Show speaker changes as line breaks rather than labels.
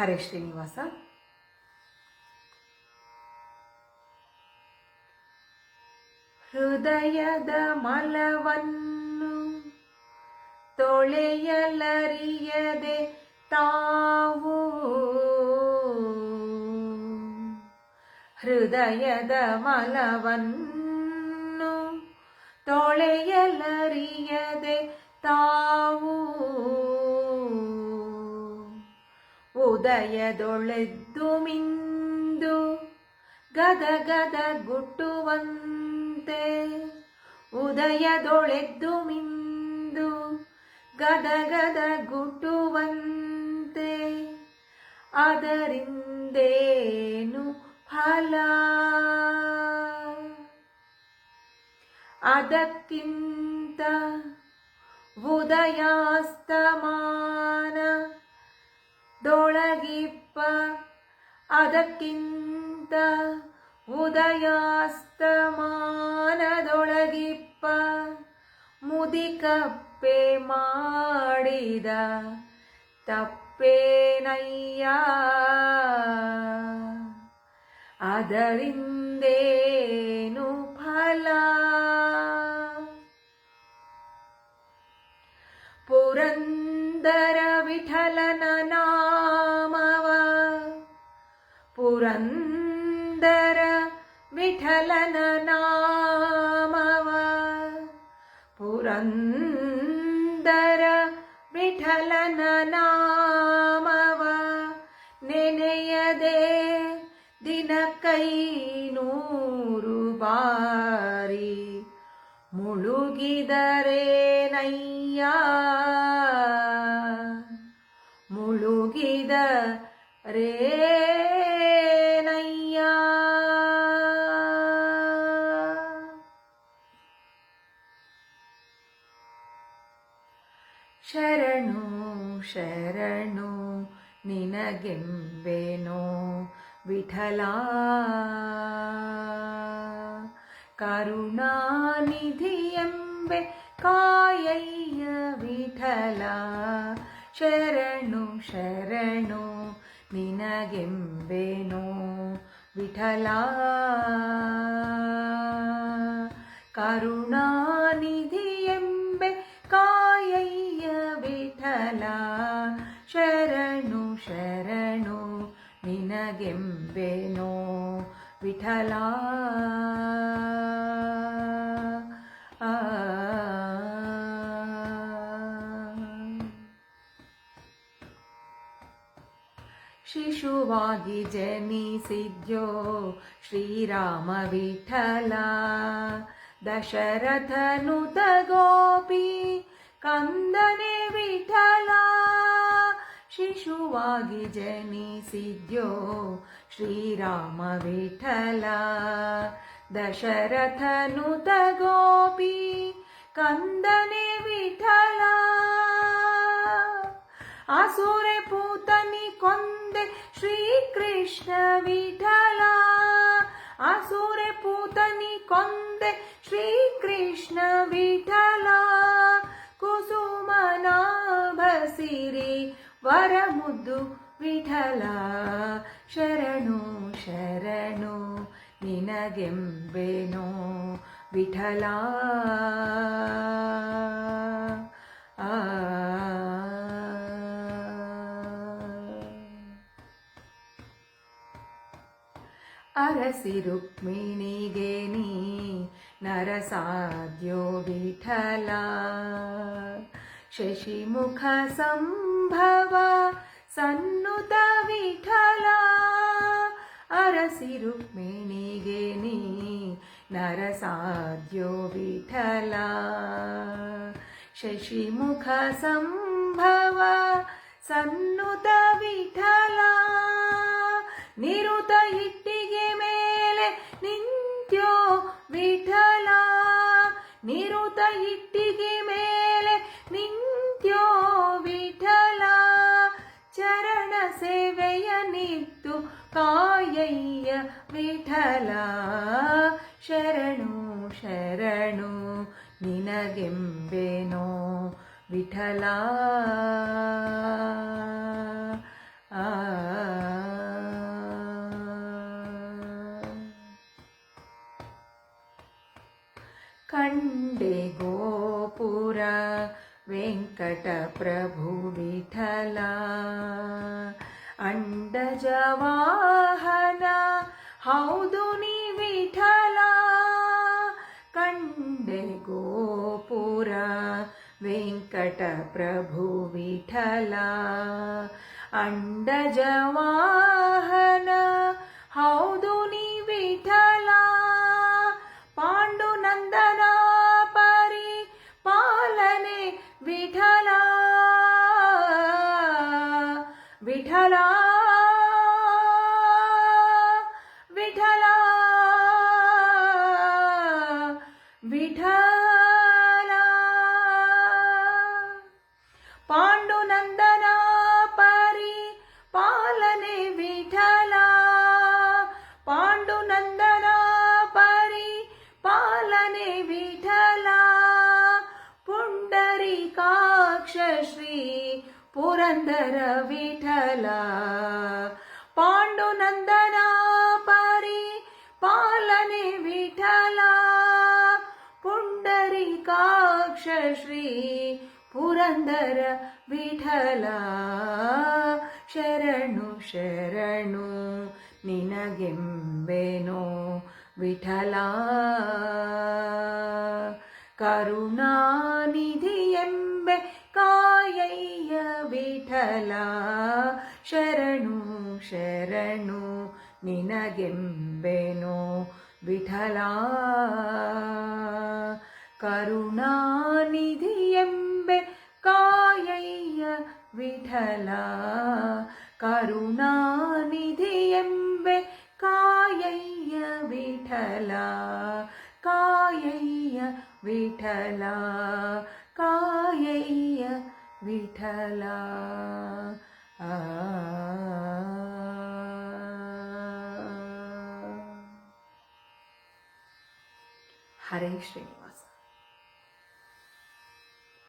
ಹರೇ ಶ್ರೀನಿವಾಸ. ಹೃದಯದ ಮಲವನ್ನು ತೊಳೆಯಲರಿಯದೆ ತಾವು. ಹೃದಯದ ಮಲವನ್ನು ತೊಳೆಯಲರಿಯದೆ ತಾವು. ಉದಯದೊಳೆದ್ದು ಮಿಂದು ಗದ ಗದ ಗುಟ್ಟುವಂತೆ. ಉದಯದೊಳೆದ್ದು ಮಿಂದು ಗದ ಗದ ಗುಟ್ಟುವಂತೆ. ಅದರಿಂದೇನು ಫಲ? ಅದಕ್ಕಿಂತ ಉದಯಾಸ್ತಮಾನ ದೊಳಗಿಪ್ಪ. ಅದಕ್ಕಿಂತ ಉದಯಾಸ್ತಮಾನದೊಳಗಿಪ್ಪ. ಮುದಿಕಪ್ಪೆ ಮಾಡಿದ ತಪ್ಪೇನಯ್ಯ. ಅದರಿಂದೇನು ಫಲ? ಪುರಂದರ ವಿಠಲನ ಪುರಂದರ ವಿಠಲನ ನಾಮವ. ಪುರಂದರ ವಿಠಲನ ನಾಮವ. ನೆನೆಯದೆ ದಿನಕ್ಕೈ ನೂರು ಬಾರಿ ಮುಳುಗಿದರೇನಯ್ಯ ಮುಳುಗಿದ ರೇನಯ್ಯ ಶರಣು ಶರಣು ನಿನಗೆಂಬೆನೋ ವಿಠಲ. ಕರುಣಾನಿಧಿಯೆಂಬೆ ಕಾಯಯ್ಯ ವಿಠಲ. ಶರಣು ಶರಣು ನಿನಗೆಂಬೆನೋ ವಿಠಲ. ಕರುಣಾನಿಧಿಯೆಂಬೆ ಶರಣು ನಿನಗೆಂಬೆನೋ ವಿಠಲ. ಶಿಶುವಾಗಿ ಜನಿಸಿದ್ಯೋ ಶ್ರೀರಾಮ ವಿಠಲ. ದಶರಥನು ಗೋಪಿ ಕಂದನೆ ವಿಠಲ. ಶಿಶುವಾಗಿ ಜನಿಸಿದ್ಯೋ ಶ್ರೀರಾಮ ವಿಠಲ ದಶರಥನುತ ಗೋಪಿ ಕಂದನೆ ವಿಠಲ ಆಸುರೆ ಪೂತನಿ ಕೊಂದೆ ಶ್ರೀಕೃಷ್ಣ ವಿಠಲ ಆಸುರೆ ಪೂತನಿ ಕೊಂದೆ ಶ್ರೀಕೃಷ್ಣ ವಿಠಲ ಸಿರಿ ವರಮುದ್ದು ವಿಠಲ. ಶರಣು ಶರಣು ನಿನಗೆಂಬೆನೋ ವಿಠಲ. ಆ. ಅರಸಿ ರುಕ್ಮಿಣಿಗೆ ನೀ ನರಸಾದ್ಯೋ ವಿಠಲ. ಶಶಿಮುಖ ಸಂಭವ ಸನ್ನುತ ವಿಠಲ. ಅರಸಿ ರುಕ್ಮಿಣಿಗೆ ನೀ ನರಸಾದ್ಯೋ ವಿಠಲ. ಶಶಿಮುಖ ಸಂಭವ ಸನ್ನುತ ವಿಠಲ. ನಿರುತ ಹಿಟ್ಟಿಗೆ ಮೇಲೆ ನಿಂತ್ಯೋ ವಿಠಲ. ನಿರುತ ಇಟ್ಟಿಗೆ ಕಾಯಯ್ಯ ವಿಠಲ ಶರಣು ಶರಣು ನಿನಗೆಂಬೆನೋ ವಿಠಲ. ಕಂಡೆ ಗೋಪುರ ವೆಂಕಟಪ್ರಭು ವಿಠಲ. ಅಂಡಜವಾಹನ ಹೌದು ನೀ ವಿಠಲ. ಕಂಡೆ ಗೋಪುರ ವೆಂಕಟಪ್ರಭು ವಿಠಲ. ಅಂಡಜವಾಹನ ಪುರಂದರ ವಿಠಲ. ಪಾಂಡುನಂದನ ಪರಿ ಪಾಲನೆ ವಿಠಲ. ಪುಂಡರಿಕಾಕ್ಷ ಶ್ರೀ ಪುರಂದರ ವಿಠಲ. ಶರಣು ಶರಣು, ನಿನಗೆಂಬೆನೋ ವಿಠಲ. ಕರುಣಾನಿಧಿಯೆಂಬೆ ವಿಠಲ ಶರಣು ಶರಣು ನಿನಗೆಂಬೆನೋ ವಿಠಲ ಕರುಣಾನಿಧಿಯೆಂಬೆ ಕಾಯಯ್ಯ ವಿಠಲ ಕರುಣಾನಿಧಿಯೆಂಬೆ ಕಾಯಯ್ಯ ವಿಠಲ ಕಾಯಯ್ಯ ವಿಠಲ ಕಾಯಯ್ಯ ವಿಠಲ ಆ ಹರೇ ಶ್ರೀ